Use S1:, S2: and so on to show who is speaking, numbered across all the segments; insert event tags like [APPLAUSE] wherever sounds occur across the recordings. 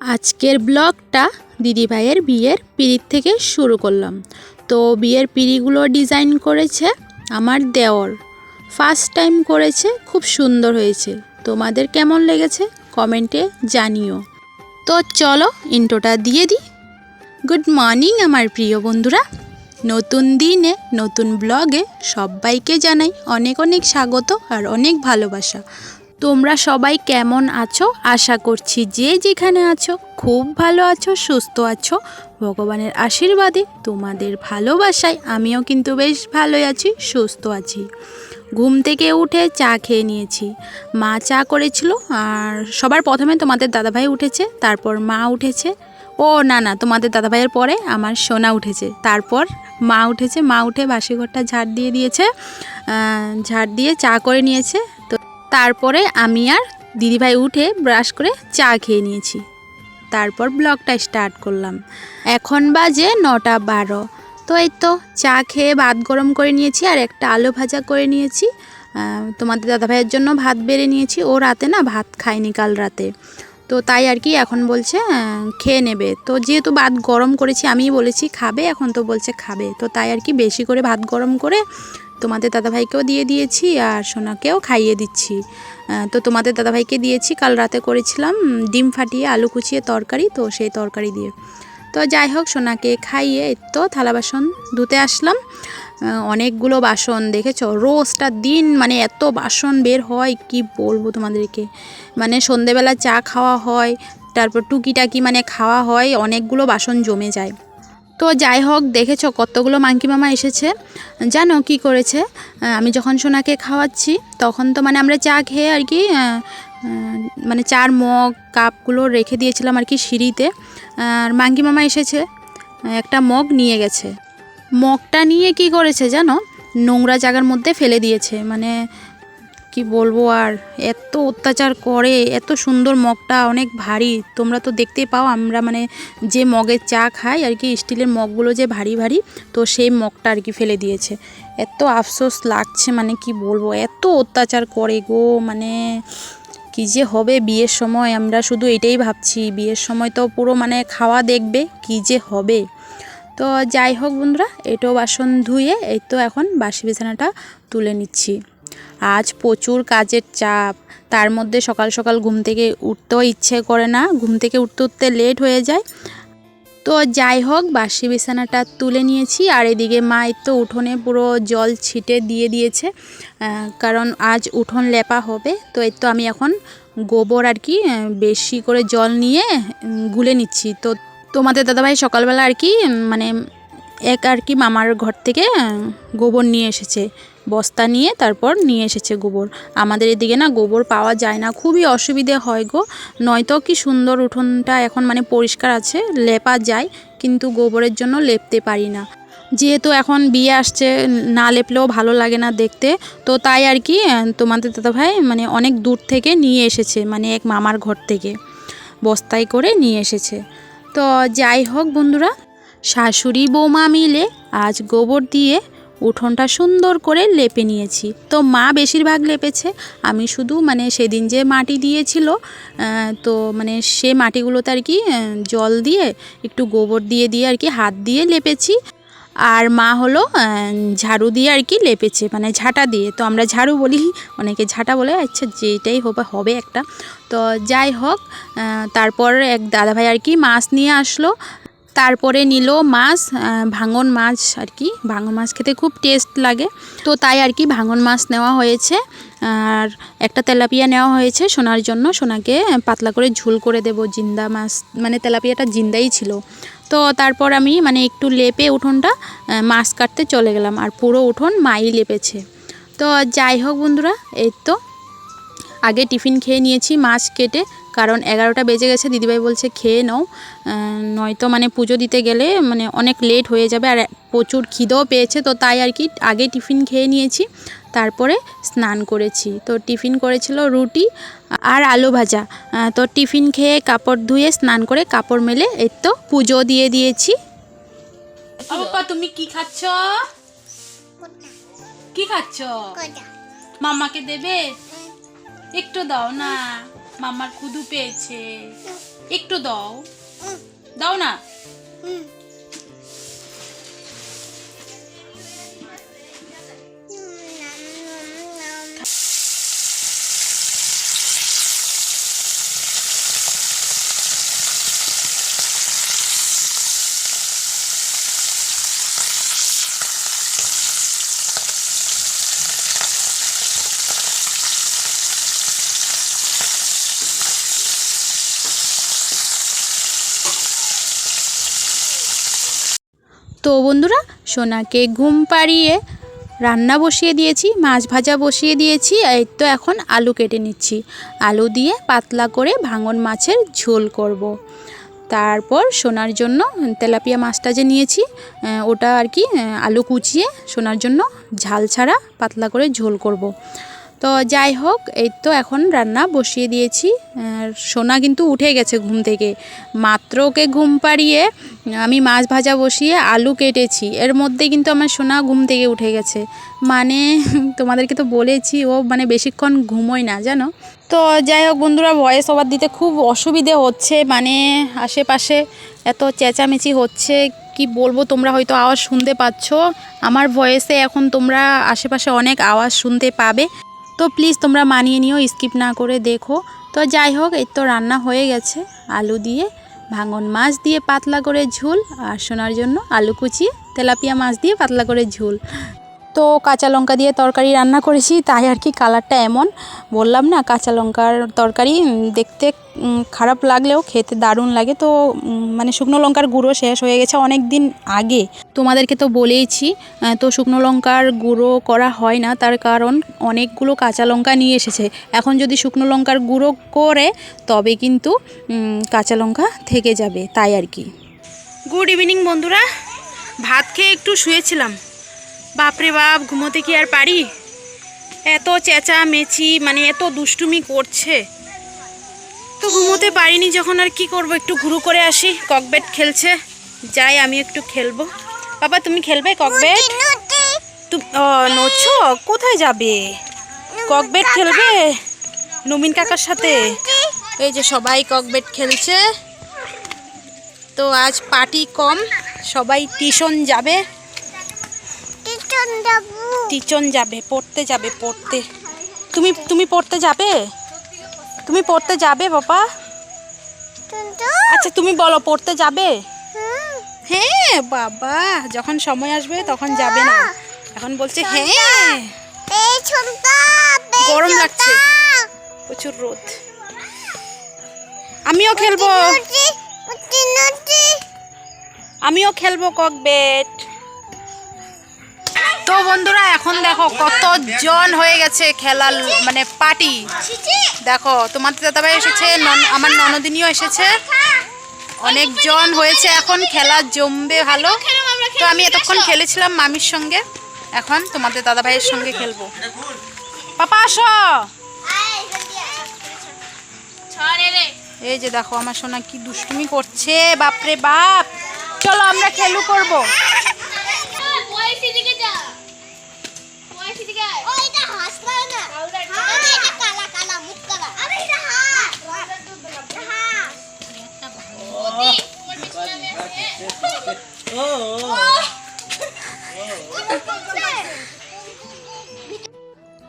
S1: আজকের ব্লগটা দিদিভাইয়ের বিয়ের পিড়ির থেকে শুরু করলাম। তো বিয়ের পিড়িগুলো ডিজাইন করেছে আমার দেওর। ফার্স্ট টাইম করেছে, খুব সুন্দর হয়েছে। তোমাদের কেমন লেগেছে কমেন্টে জানিও। তো চলো ইন্টোটা দিয়ে দিই। গুড মর্নিং আমার প্রিয় বন্ধুরা। নতুন দিনে, নতুন ব্লগে সবাইকে জানাই অনেক অনেক স্বাগত আর অনেক ভালোবাসা। তোমরা সবাই কেমন আছো? আশা করছি যে যেখানে আছো, খুব ভালো আছো, সুস্থ আছো। ভগবানের আশীর্বাদে তোমাদের ভালোবাসায় আমিও কিন্তু বেশ ভালোই আছি, সুস্থ আছি। ঘুম থেকে উঠে চা খেয়ে নিয়েছি। মা চা করেছিল আর সবার প্রথমে তোমাদের দাদাভাই উঠেছে, তারপর মা উঠেছে। ও, না না, তোমাদের দাদাভাইয়ের পরে আমার সোনা উঠেছে। তারপর মা উঠেছে, মা উঠে বাসি ঘরটা ঝাড় দিয়ে দিয়েছে। ঝাড় দিয়ে চা করে নিয়েছে। তারপরে আমি আর দিদিভাই উঠে ব্রাশ করে চা খেয়ে নিয়েছি। তারপর ব্লগটা স্টার্ট করলাম। এখন বাজে নটা বারো। তো এই তো চা খেয়ে ভাত গরম করে নিয়েছি আর একটা আলু ভাজা করে নিয়েছি। তোমাদের দাদাভাইয়ের জন্য ভাত বেড়ে নিয়েছি। ও রাতে না ভাত খায়নি কাল রাতে। তো তাই আর কি এখন বলছে খেয়ে নেবে। তো যেহেতু ভাত গরম করেছি, আমিই বলেছি খাবে, এখন তো বলছে খাবে। তো তাই আর কি বেশি করে ভাত গরম করে তোমাদের দাদাভাইকেও দিয়ে দিয়েছি আর সোনাকেও খাইয়ে দিচ্ছি। তো তোমাদের দাদাভাইকে দিয়েছি, কাল রাতে করেছিলাম ডিম ফাটিয়ে আলু কুচিয়ে তরকারি, তো সেই তরকারি দিয়ে। তো যাই হোক, সোনাকে খাইয়ে তো থালা বাসন ধুতে আসলাম। অনেকগুলো বাসন, দেখেছ? রোজটা দিন মানে এত বাসন বের হয়, কি বলব তোমাদেরকে? মানে সন্ধেবেলা চা খাওয়া হয়, তারপর টুকিটাকি মানে খাওয়া হয়, অনেকগুলো বাসন জমে যায়। তো যাই হোক, দেখেছ কতগুলো মাঙ্কি মামা এসেছে। জানো কি করেছে? আমি যখন সোনাকে খাওয়াচ্ছি, তখন তো মানে আমরা চা খেয়ে আর কি মানে চার মগ, কাপগুলো রেখে দিয়েছিলাম আর কি সিঁড়িতে। আর মাঙ্কি মামা এসেছে, একটা মগ নিয়ে গেছে। মগটা নিয়ে কি করেছে জানো? নোংরা জায়গার মধ্যে ফেলে দিয়েছে। মানে কি বলব আর? এত অত্যাচার করে, এত সুন্দর মগটা, অনেক ভারী। তোমরা তো দেখতেই পাও, আমরা মানে যে মগের চা খাই, আর কি স্টিলের মগগুলো যে ভারী ভারী, তো সেই মগটা আর কি ফেলে দিয়েছে। এত আফসোস লাগছে মানে কি বলব, এত অত্যাচার করে গো মানে কি যে হবে বিয়ের সময়, আমরা শুধু এটাই ভাবছি, বিয়ের সময় তো পুরো মানে খাওয়া দেখবে, কি যে হবে। তো যাই হোক বন্ধুরা, এটাও বাসন ধুয়ে, এই তো এখন বাসি বিছানাটা তুলে নিচ্ছি। আজ প্রচুর কাজের চাপ। তার মধ্যে সকাল সকাল ঘুম থেকে উঠতেও ইচ্ছে করে না। ঘুম থেকে উঠতে উঠতে লেট হয়ে যায়। তো যাই হোক, বাসি বিছানাটা তুলে নিয়েছি। আর এদিকে মা তো উঠোনে পুরো জল ছিটে দিয়ে দিয়েছে। কারণ আজ উঠোন লেপা হবে। তো এই তো আমি এখন গোবর আর কি বেশি করে জল নিয়ে গুলে নিচ্ছি। তো তোমাদের দাদাভাই সকালবেলা আর কি মানে এক আর কি মামার ঘর থেকে গোবর নিয়ে এসেছে। বস্তা নিয়ে তারপর নিয়ে এসেছে গোবর। আমাদের এদিকে না গোবর পাওয়া যায় না, খুবই অসুবিধে হয় গো। নয়তো কি সুন্দর উঠোনটা এখন মানে পরিষ্কার আছে, লেপা যায়, কিন্তু গোবরের জন্য লেপতে পারি না। যেহেতু এখন বিয়ে আসছে, না লেপলেও ভালো লাগে না দেখতে, তো তাই আর কি তোমাদের দাদাভাই মানে অনেক দূর থেকে নিয়ে এসেছে মানে এক মামার ঘর থেকে বস্তায় করে নিয়ে এসেছে। তো যাই হোক বন্ধুরা, শাশুড়ি বৌমা মিলে আজ গোবর দিয়ে উঠোনটা সুন্দর করে লেপে নিয়েছি। তো মা বেশিরভাগ লেপেছে। আমি শুধু মানে সেদিন যে মাটি দিয়েছিল তো মানে সে মাটিগুলোতে আর কি জল দিয়ে, একটু গোবর দিয়ে দিয়ে আর কি হাত দিয়ে লেপেছি। আর মা হলো ঝাড়ু দিয়ে আর কি লেপেছে মানে ঝাঁটা দিয়ে। তো আমরা ঝাড়ু বলি, অনেকে ঝাঁটা বলে আচ্ছা যেটাই হবে হবে একটা। তো যাই হোক তারপর এক দাদাভাই আর কি মাছ নিয়ে আসলো। তারপরে নিল মাছ ভাঙন মাছ আর কি। ভাঙন মাছ খেতে খুব টেস্ট লাগে। তো তাই আর কি ভাঙন মাছ নেওয়া হয়েছে। আর একটা তেলাপিয়া নেওয়া হয়েছে সোনার জন্য। সোনাকে পাতলা করে ঝুল করে দেব জিন্দা মাছ। মানে তেলাপিয়াটা জিন্দাই ছিল। তো তারপর আমি মানে একটু লেপে উঠোনটা মাছ কাটতে চলে গেলাম। আর পুরো উঠোন মাই লেপেছে। তো যাই হোক বন্ধুরা, এই তো। আগে টিফিন খেয়ে নিয়েছি মাছ কেটে কারণ এগারোটা বেজে গেছে দিদিভাই বলছে খেয়ে নাও। নয়তো মানে পুজো দিতে গেলে মানে অনেক লেট হয়ে যাবে আর প্রচুর খিদেও পেয়েছে তো তাই আর কি আগে টিফিন খেয়ে নিয়েছি তারপরে স্নান করেছি। তো টিফিন করেছিল রুটি আর আলু ভাজা। তো টিফিন খেয়ে কাপড় ধুয়ে স্নান করে কাপড় মেলে এই তো পুজো দিয়ে দিয়েছি। তুমি কি খাচ্ছ? কি খাচ্ছ? মামাকে দেবে? একটু দাও না। মামার খুদু পেয়েছে। একটু দাও। দাও না। তো বন্ধুরা, সোনাকে ঘুম পাড়িয়ে রান্না বসিয়ে দিয়েছি, মাছ ভাজা বসিয়ে দিয়েছি, এই তো এখন আলু কেটে নিচ্ছি আলু দিয়ে পাতলা করে ভাঙন মাছের ঝোল করব। তারপর সোনার জন্য তেলাপিয়া মাছটা যে নিয়েছি ওটা আর কি আলু কুচিয়ে সোনার জন্য ঝাল ছাড়া পাতলা করে ঝোল করব। তো যাই হোক, এই তো এখন রান্না বসিয়ে দিয়েছি। সোনা কিন্তু উঠে গেছে ঘুম থেকে। মাত্র ওকে ঘুম পাড়িয়ে আমি মাছ ভাজা বসিয়ে আলু কেটেছি। এর মধ্যে কিন্তু আমার সোনা ঘুম থেকে উঠে গেছে। মানে তোমাদেরকে তো বলেছি, ও মানে বেশিক্ষণ ঘুমোয় না, জানো? তো যাই হোক বন্ধুরা ভয়েস ওভার দিতে খুব অসুবিধে হচ্ছে। মানে আশেপাশে এত চেঁচামেচি হচ্ছে, কি বলব তোমরা হয়তো আওয়াজ শুনতে পাচ্ছ। আমার ভয়েসে এখন তোমরা আশেপাশে অনেক আওয়াজ শুনতে পাবে। তো প্লিজ তোমরা মানিয়ে নিও, স্কিপ না করে দেখো। তো যাই হোক, এই তো রান্না হয়ে গেছে। আলু দিয়ে ভাঙন মাছ দিয়ে পাতলা করে ঝোল আর শোনার জন্য আলু কুচি, তেলাপিয়া মাছ দিয়ে পাতলা করে ঝোল। তো কাঁচা লঙ্কা দিয়ে তরকারি রান্না করেছি, তাই আর কি কালারটা এমন। বললাম না কাঁচা লঙ্কার তরকারি দেখতে খারাপ লাগলেও খেতে দারুণ লাগে। তো মানে শুকনো লঙ্কার গুঁড়ো শেষ হয়ে গেছে অনেক দিন আগে। তোমাদেরকে তো বলেইছি তো শুকনো লঙ্কার গুঁড়ো করা হয় না, তার কারণ অনেকগুলো কাঁচা লঙ্কা নিয়ে এসেছে। এখন যদি শুকনো লঙ্কার গুঁড়ো করে, তবে কিন্তু কাঁচা লঙ্কা থেকে যাবে, তাই আর কি। গুড ইভিনিং বন্ধুরা। ভাত খেয়ে একটু শুয়েছিলাম। বাপরে বাপ ঘুমোতে কি আর পারি? এত চেঁচা মেচি মানে এত দুষ্টুমি করছে। তো ঘুমোতে পারিনি যখন আর কি করব একটু ঘুরু করে আসি ককবেট খেলছে। যাই আমি একটু খেলব। বাবা তুমি খেলবে ককবেট নোছো কোথায় যাবে? ককবেট খেলবে? নবীন কাকার সাথে? এই যে সবাই ককবেট খেলছে। তো আজ পার্টি কম সবাই টিউশন যাবে। টিউশন যাবে পড়তে যাবে পড়তে। তুমি তুমি পড়তে যাবে? তুমি পড়তে যাবে বাবা? আচ্ছা তুমি বলো পড়তে যাবে? হ্যাঁ বাবা। যখন সময় আসবে তখন যাবে না। এখন বলছে হ্যাঁ। গরম লাগছে। প্রচুর রোদ। আমিও খেলব। আমিও খেলব কক ককবেট তো বন্ধুরা, এখন দেখো কত জন হয়ে গেছে খেলার মানে পার্টি। দেখো তোমার দাদাভাই এসেছে আমার ননদিনীও এসেছে। অনেক জন হয়েছে এখন, খেলা জমবে ভালো। তো আমি এতক্ষণ খেলেছিলাম মামির সঙ্গে। এখন তোমাদের দাদাভাইয়ের সঙ্গে খেলব। পাপা, আসো! এই যে দেখো, আমার সোনা কি দুষ্টুমি করছে, বাপরে বাপ। চলো আমরা খেলু করব।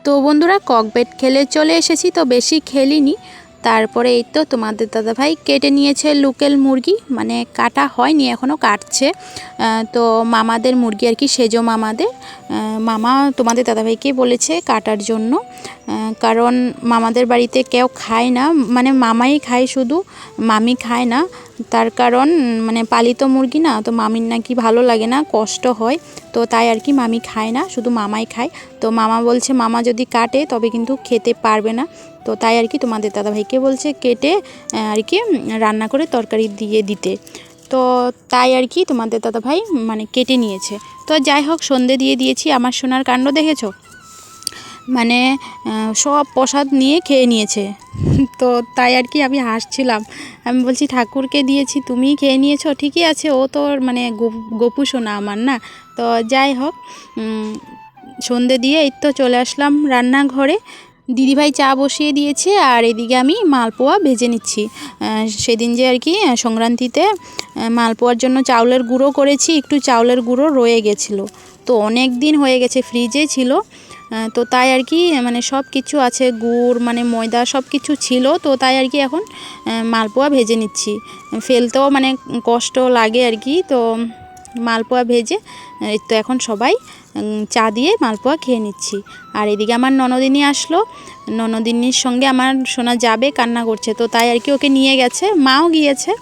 S1: তো বন্ধুরা ককবেট খেলে চলে এসেছি তো বেশি খেলিনি। তারপরে এই তো তোমাদের দাদাভাই কেটে নিয়েছে লোকেল মুরগি মানে কাটা হয়নি এখনও কাটছে। তো মামাদের মুরগি আর কি, সেজো মামাদের। মামা তোমাদের দাদাভাইকে বলেছে কাটার জন্য। কারণ মামাদের বাড়িতে কেউ খায় না মানে মামাই খায় শুধু, মামি খায় না। তার কারণ মানে পালিত মুরগি না, তো মামির নাকি ভালো লাগে না, কষ্ট হয়। তো তাই আর কি মামি খায় না, শুধু মামাই খায়। তো মামা বলছে, মামা যদি কাটে তবে কিন্তু খেতে পারবে না। তো তাই আর কি তোমাদের দাদাভাইকে বলছে কেটে আর কি রান্না করে তরকারি দিয়ে দিতে। তো তাই আর কি তোমাদের দাদাভাই মানে কেটে নিয়েছে। তো যাই হোক, সন্ধে দিয়ে দিয়েছি আমার সোনার কাণ্ড দেখেছ? মানে সব প্রসাদ নিয়ে খেয়ে নিয়েছে। [LAUGHS] তো তাই আর কি আমি হাসছিলাম। আমি বলছি, ঠাকুরকে দিয়েছি, তুমিই খেয়ে নিয়েছো? ঠিকই আছে, ও তো মানে গপু সোনা আমার না? তো যাই হোক সন্ধে দিয়ে এই তো চলে আসলাম রান্নাঘরে। দিদিভাই চা বসিয়ে দিয়েছে আর এদিকে আমি মালপোয়া ভেজে নিচ্ছি। সেদিন যে আর কি সংক্রান্তিতে মালপোয়ার জন্য চাউলের গুঁড়ো করেছি, একটু চাউলের গুঁড়ো রয়ে গেছিল। তো অনেক দিন হয়ে গেছে, ফ্রিজে ছিল। তো তাই আর কি মানে সব কিছু আছে, গুড় মানে ময়দা সব কিছু ছিল। তো তাই আর কি এখন মালপোয়া ভেজে নিচ্ছি। ফেলতেও মানে কষ্ট লাগে আর কি, তো মালপোয়া ভেজে তো এখন সবাই চা দিয়ে মালপোয়া খেয়ে নিচ্ছি। আর এদিকে আমার ননদিনী আসলো। ননদিনীর সঙ্গে আমার শোনা যাবে, কান্না করছে। তো তাই আর কি ওকে নিয়ে গেছে, মাও গিয়েছে।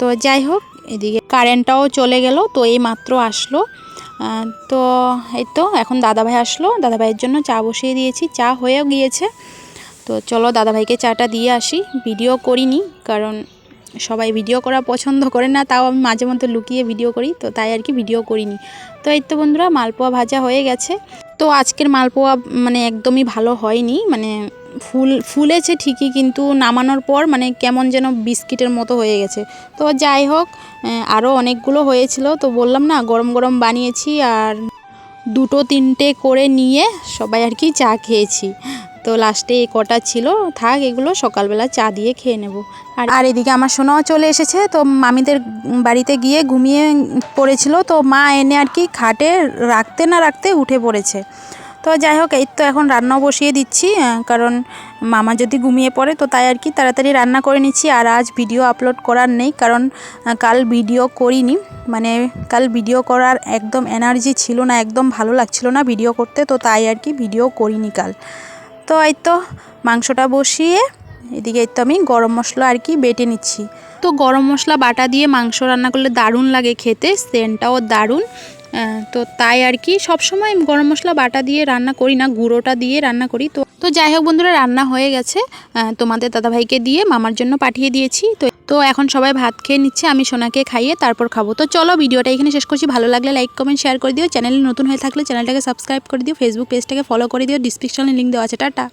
S1: তো যাই হোক, এদিকে কারেন্টটাও চলে গেল, তো এই মাত্র আসলো। তো এই তো এখন দাদাভাই আসলো। দাদাভাইয়ের জন্য চা বসিয়ে দিয়েছি, চা হয়েও গিয়েছে। তো চলো দাদাভাইকে চাটা দিয়ে আসি। ভিডিও করিনি, কারণ সবাই ভিডিও করা পছন্দ করে না, তাও আমি মাঝে মধ্যে লুকিয়ে ভিডিও করি, তো তাই আর কি ভিডিও করিনি। তো এই তো বন্ধুরা, মালপোয়া ভাজা হয়ে গেছে। তো আজকের মালপোয়া মানে একদমই ভালো হয়নি মানে ফুল, ফুলেছে ঠিকই, কিন্তু নামানোর পর মানে কেমন যেন বিস্কিটের মতো হয়ে গেছে। তো যাই হোক আরও অনেকগুলো হয়েছিল, তো বললাম না, গরম গরম বানিয়েছি আর দুটো তিনটে করে নিয়ে সবাই আর কি চা খেয়েছি। তো লাস্টে এই কটা ছিল। থাক, এগুলো সকালবেলা চা দিয়ে খেয়ে নেব। আর আর এদিকে আমার সোনাও চলে এসেছে, তো মামিদের বাড়িতে গিয়ে ঘুমিয়ে পড়েছিল। তো মা এনে আর কি খাটে রাখতে না রাখতে উঠে পড়েছে। তো যাই হোক, এই তো এখন রান্নাও বসিয়ে দিচ্ছি কারণ মামা যদি ঘুমিয়ে পড়ে, তো তাই আর কি তাড়াতাড়ি রান্না করে নিচ্ছি। আর আজ ভিডিও আপলোড করার নেই, কারণ কাল ভিডিও করিনি। মানে কাল ভিডিও করার একদম এনার্জি ছিল না, একদম ভালো লাগছিল না ভিডিও করতে, তো তাই আর কি ভিডিও করিনি কাল। তো এই তো মাংসটা বসিয়ে, এদিকে তো আমি গরম মশলা আর কি বেটে নিচ্ছি। তো গরম মশলা বাটা দিয়ে মাংস রান্না করলে দারুণ লাগে খেতে, সেন্টটাও দারুণ। তো তাই আর কি সবসময় গরম মশলা বাটা দিয়ে রান্না করি না, গুঁড়োটা দিয়ে রান্না করি। তো তো যাই হোক বন্ধুরা, রান্না হয়ে গেছে। তোমাদের দাদাভাইকে দিয়ে মামার জন্য পাঠিয়ে দিয়েছি। তো তো এখন সবাই ভাত খেয়ে নিচ্ছে, আমি সোনাকে খাইয়ে তারপর খাব। তো চলো ভিডিওটা এখানে শেষ করছি। ভালো লাগলে লাইক কমেন্ট শেয়ার করে দিও। চ্যানেলে নতুন হয়ে থাকলে চ্যানেলটাকে সাবস্ক্রাইব করে দিও। ফেসবুক পেজটাকে ফলো করে দিও। ডিসক্রিপশনে লিঙ্ক দেওয়া আছে। টাটা।